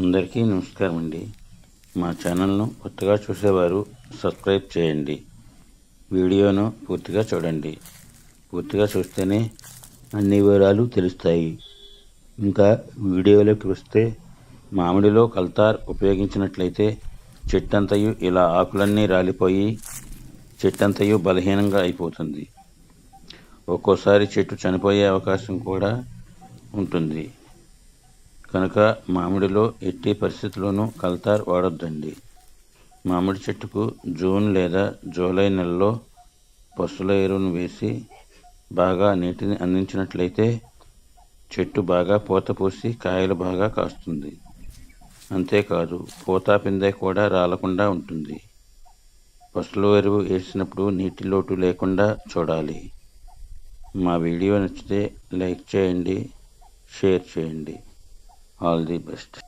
అందరికీ నమస్కారం అండి. మా ఛానల్ను కొత్తగా చూసేవారు సబ్స్క్రైబ్ చేయండి. వీడియోను పూర్తిగా చూడండి. పూర్తిగా చూస్తేనే అన్ని వివరాలు తెలుస్తాయి. ఇంకా వీడియోలోకి వస్తే మామిడిలో కల్తార్ ఉపయోగించినట్లయితే చెట్టంతయు ఇలా ఆకులన్నీ రాలిపోయి చెట్టంతయు బలహీనంగా అయిపోతుంది. ఒక్కోసారి చెట్టు చనిపోయే అవకాశం కూడా ఉంటుంది. కనుక మామిడిలో ఎట్టి పరిస్థితుల్లోనూ కల్తార్ వాడొద్దండి. మామిడి చెట్టుకు జూన్ లేదా జూలై నెలలో పసుల ఎరువును వేసి బాగా నీటిని అందించినట్లయితే చెట్టు బాగా పూత పూసి కాయలు బాగా కాస్తుంది. అంతేకాదు పూత పిందె కూడా రాలకుండా ఉంటుంది. పసులు ఎరువు వేసినప్పుడు నీటి లోటు లేకుండా చూడాలి. మా వీడియో నచ్చితే లైక్ చేయండి షేర్ చేయండి. All the best.